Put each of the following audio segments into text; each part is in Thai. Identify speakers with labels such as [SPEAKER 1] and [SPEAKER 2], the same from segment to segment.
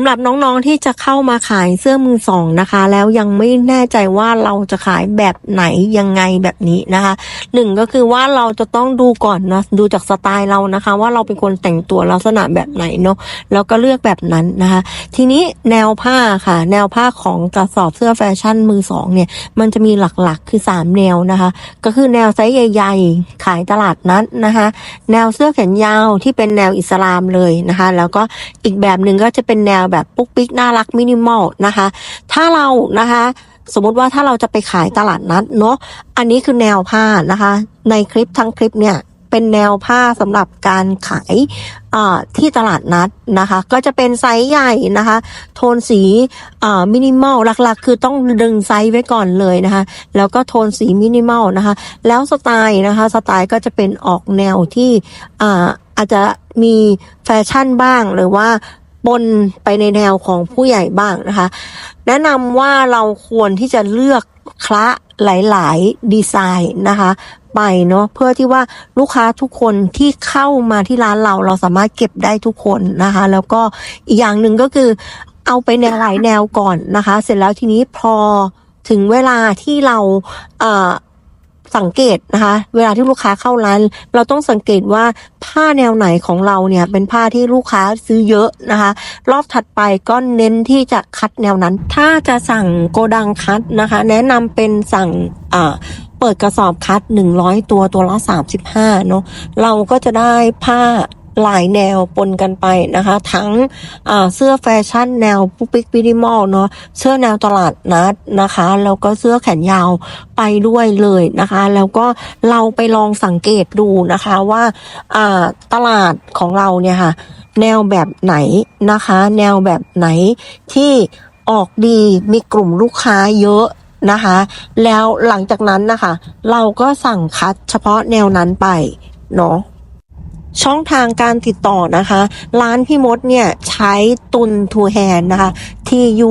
[SPEAKER 1] ำหรับน้องๆที่จะเข้ามาขายเสื้อมือสองนะคะ แล้วยังไม่แน่ใจว่าเราจะขายแบบไหนยังไงแบบนี้นะคะหนึ่งก็คือว่าเราจะต้องดูก่อนนะดูจากสไตล์เรานะคะ ว่าเราเป็นคนแต่งตัวลักษณะแบบไหนเนาะแล้วก็เลือกแบบนั้นนะคะ ทีนี้แนวผ้าค่ะ แนวผ้าของกระสอบเสื้อแฟชั่นมือสองเนี่ยมันจะมีหลักๆคือ 3 แนวนะคะ ก็คือแนวไซส์ใหญ่ๆ ขายตลาดนัดนะคะ แนวเสื้อแขนยาวที่เป็นแนวอิสลามเลยนะคะ แล้วก็อีกแบบหนึ่งก็จะเป็นแนวแบบปุ๊กปิ๊กน่ารักมินิมอลนะคะ ถ้าเรานะคะสมมติว่าถ้าเราจะไปขายตลาดนัดเนาะ อันนี้คือแนวผ้านะคะ ในคลิปทั้งคลิปเนี่ยเป็นแนวผ้าสำหรับการขายที่ตลาดนัดนะคะ ก็จะเป็นไซส์ใหญ่นะคะ โทนสีมินิมอลหลักๆ คือต้องดึงไซส์ไว้ก่อนเลยนะคะ แล้วก็โทนสีมินิมอลนะคะ แล้วสไตล์นะคะสไตล์ก็จะเป็นออกแนวที่อาจจะมีแฟชั่นบ้างหรือว่า ปนไปในแนวของผู้ใหญ่บ้างนะคะ แนะนำว่าเราควรที่จะเลือกคละหลาย ๆ ดีไซน์นะคะไปเนาะเพื่อที่ว่าลูกค้าทุกคนที่เข้ามาที่ร้านเราเราสามารถเก็บได้ทุกคนนะคะ แล้วก็อีกอย่างหนึ่งก็คือเอาไปแนวหลายแนวก่อนนะคะ เสร็จแล้วทีนี้พอถึงเวลาที่เราเสังเกตนะคะ เวลาที่ลูกค้าเข้าร้าน เราต้องสังเกตว่า ผ้าแนวไหนของเราเนี่ยเป็นผ้าที่ลูกค้าซื้อเยอะนะคะ รอบถัดไปก็เน้นที่จะคัดแนวนั้น ถ้าจะสั่งโกดังคัดนะคะ แนะนำเป็นสั่งอ่าเปิดกระสอบคัด 100 ตัวตัวละ 35เนาะเราก็จะได้ผ้า หลายแนวปนกันไปนะคะ ทั้งเสื้อแฟชั่นแนวปุ๊กปิ๊กมินิมอลเนาะเสื้อแนวตลาดนัดนะคะแล้วก็เสื้อแขนยาวไปด้วยเลยนะคะ แล้วก็เราไปลองสังเกตดูนะคะว่าตลาดของเราเนี่ยค่ะ แนวแบบไหนนะคะ แนวแบบไหนที่ออกดีมีกลุ่มลูกค้าเยอะนะคะ แล้วหลังจากนั้นนะคะ เราก็สั่งคัดเฉพาะแนวนั้นไปเนาะ ช่องทางการติดต่อนะคะ ร้านพี่มดเนี่ยใช้ตุนทูแฮนนะคะ T U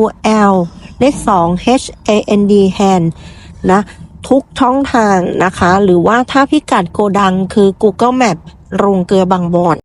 [SPEAKER 1] L เลข2 H A N D hand นะทุกช่องทางนะคะ หรือว่าถ้าพิกัดโกดังคือ Google Map โรงเกลือบางบอน